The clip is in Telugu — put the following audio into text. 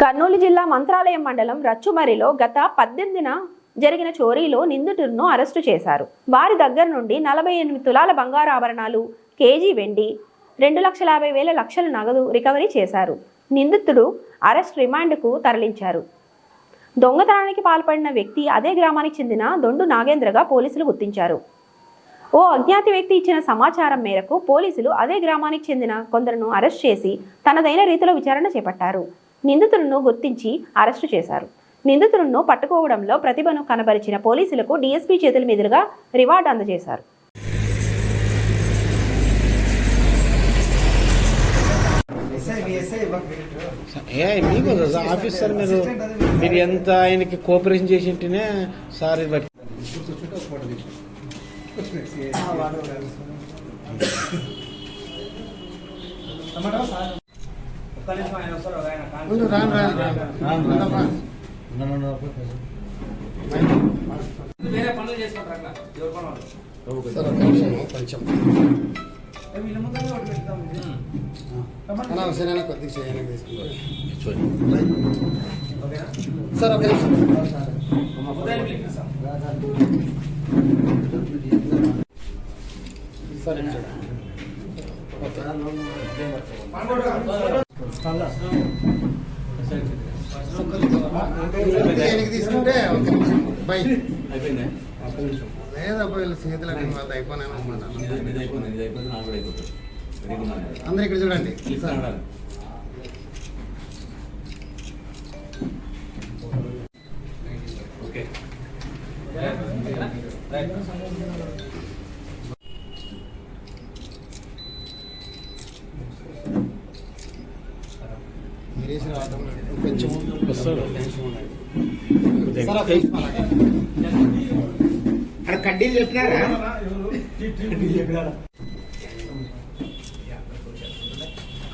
కర్నూలు జిల్లా మంత్రాలయం మండలం రచ్చుమరిలో గత పద్దెనిమిదిన జరిగిన చోరీలో నిందితులను అరెస్టు చేశారు. వారి దగ్గర నుండి నలభై ఎనిమిది తులాల బంగారు ఆభరణాలు కేజీ వెండి రెండు లక్షల యాభై వేల లక్షల నగదు రికవరీ చేశారు. నిందితుడు అరెస్ట్ రిమాండ్కు తరలించారు. దొంగతనానికి పాల్పడిన వ్యక్తి అదే గ్రామానికి చెందిన దొండు నాగేంద్రగా పోలీసులు గుర్తించారు. ఓ అజ్ఞాత వ్యక్తి ఇచ్చిన సమాచారం మేరకు పోలీసులు అదే గ్రామానికి చెందిన కొందరును అరెస్ట్ చేసి తనదైన రీతిలో విచారణ చేపట్టారు. నిందితులను గుర్తించి అరెస్టు చేశారు. నిందితులను పట్టుకోవడంలో ప్రతిభను కనబరిచిన పోలీసులకు డీఎస్పీ చేతుల మీదుగా రివార్డు అందజేశారు. ఏ మీకు కదా సార్ ఆఫీసర్ మీరు మీరు ఎంత ఆయనకి కోఆపరేషన్ చేసి ఉంటేనే సార్ బట్టి వేరే పనులు చేసుకుంటారు అట్లా. ఎవరి పనులు అవసరాన్ని కొద్దిగా చేయడానికి తీసుకుంటారు. ఓకేనా? సార్ ఒక నిమిషం. సార్ చూడండి. ఓకే. తీసుకుంటే ఒక నిమిషం. బై. అయిపోయిందా? లేదా వీళ్ళ చేతులు అన్ని కొంచెం వస్తాడు. అక్కడ కడ్డీలు చెప్పినారా